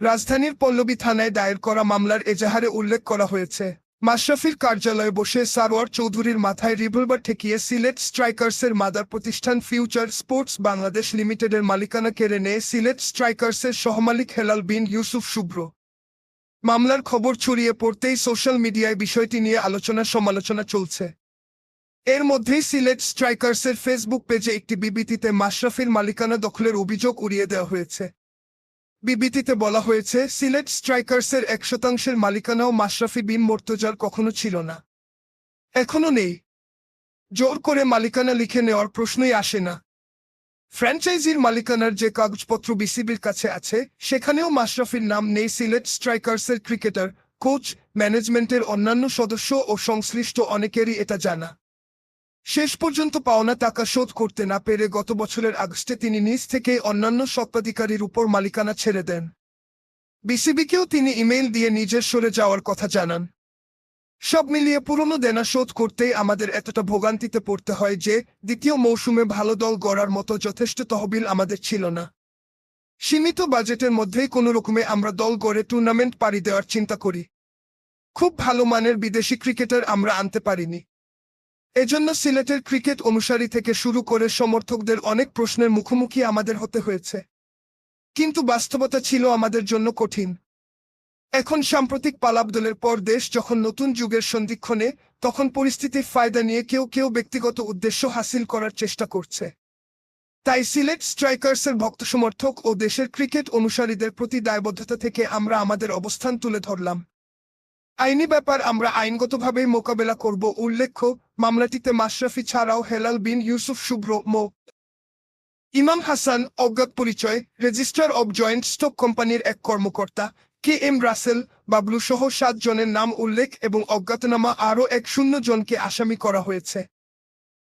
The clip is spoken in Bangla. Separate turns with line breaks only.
রাজধানীর পল্লবী থানায় দায়ের করা মামলার এজাহারে উল্লেখ করা হয়েছে। মাশরাফির কার্যালয়ে বসে সারোয়ার চৌধুরীর মাথায় রিভলভার ঠেকিয়ে সিলেট স্ট্রাইকার্সের মাদার প্রতিষ্ঠান ফিউচার স্পোর্টস বাংলাদেশ লিমিটেডের মালিকানা কেড়ে নেয় সিলেট স্ট্রাইকার্সের সহমালিক হেলাল বিন ইউসুফ শুভ্র। মামলার খবর ছড়িয়ে পড়তেই সোশ্যাল মিডিয়ায় বিষয়টি নিয়ে আলোচনা সমালোচনা চলছে। এর মধ্যেই সিলেট স্ট্রাইকার্সের ফেসবুক পেজে একটি বিবৃতিতে মাশরাফির মালিকানা দখলের অভিযোগ উড়িয়ে দেওয়া হয়েছে। বিবৃতিতে বলা হয়েছে, সিলেট স্ট্রাইকার্সের এক শতাংশের মালিকানাও মাশরাফি বিন মোর্তজার কখনো ছিল না। এখনও নেই। জোর করে মালিকানা লিখে নেওয়ার প্রশ্নই আসে না। ফ্র্যাঞ্চাইজির মালিকানার যে কাগজপত্র বিসিবির কাছে আছে, সেখানেও মাশরাফির নাম নেই সিলেট স্ট্রাইকার্সের ক্রিকেটার, কোচ, ম্যানেজমেন্টের অন্যান্য সদস্য ও সংশ্লিষ্ট অনেকেরই এটা জানা। শেষ পর্যন্ত পাওনা টাকা শোধ করতে না পেরে গত বছরের আগস্টে তিনি নিজ থেকে অন্যান্য স্বত্বাধিকারীর উপর মালিকানা ছেড়ে দেন। বিসিবিকেও তিনি ইমেইল দিয়ে নিজের সরে যাওয়ার কথা জানান। সব মিলিয়ে পুরনো দেনা শোধ করতেই আমাদের এতটা ভোগান্তিতে পড়তে হয় যে, দ্বিতীয় মৌসুমে ভালো দল গড়ার মতো যথেষ্ট তহবিল আমাদের ছিল না। সীমিত বাজেটের মধ্যেই কোনো রকমে আমরা দল গড়ে টুর্নামেন্ট পাড়ি দেওয়ার চিন্তা করি। খুব ভালো মানের বিদেশি ক্রিকেটার আমরা আনতে পারিনি। এজন্য সিলেটের ক্রিকেট অনুসারী থেকে শুরু করে সমর্থকদের অনেক প্রশ্নের মুখোমুখি আমাদের হতে হয়েছে। কিন্তু বাস্তবতা ছিল আমাদের জন্য কঠিন। এখন সাম্প্রতিক পালাবদলের পর দেশ যখন নতুন যুগের সন্ধিক্ষণে, তখন পরিস্থিতির ফায়দা নিয়ে কেউ কেউ ব্যক্তিগত উদ্দেশ্য হাসিল করার চেষ্টা করছে। তাই সিলেট স্ট্রাইকার্সের ভক্ত সমর্থক ও দেশের ক্রিকেট অনুসারীদের প্রতি দায়বদ্ধতা থেকে আমরা আমাদের অবস্থান তুলে ধরলাম। আইনি ব্যাপার আমরা আইনগতভাবেই মোকাবেলা করব, উল্লেখ্য মামলাটিতে মাশরাফি ছাড়াও হেলাল বিন ইউসুফ শুভ্র মো। ইমাম হাসান অজ্ঞাত পরিচয়, রেজিস্ট্রার অব জয়েন্ট স্টক কোম্পানির এক কর্মকর্তা। কে এম রাসেল বাবলু সহ সাত জনের নাম উল্লেখ এবং অজ্ঞাতনামা আরও এক শূন্য জনকে আসামি করা হয়েছে।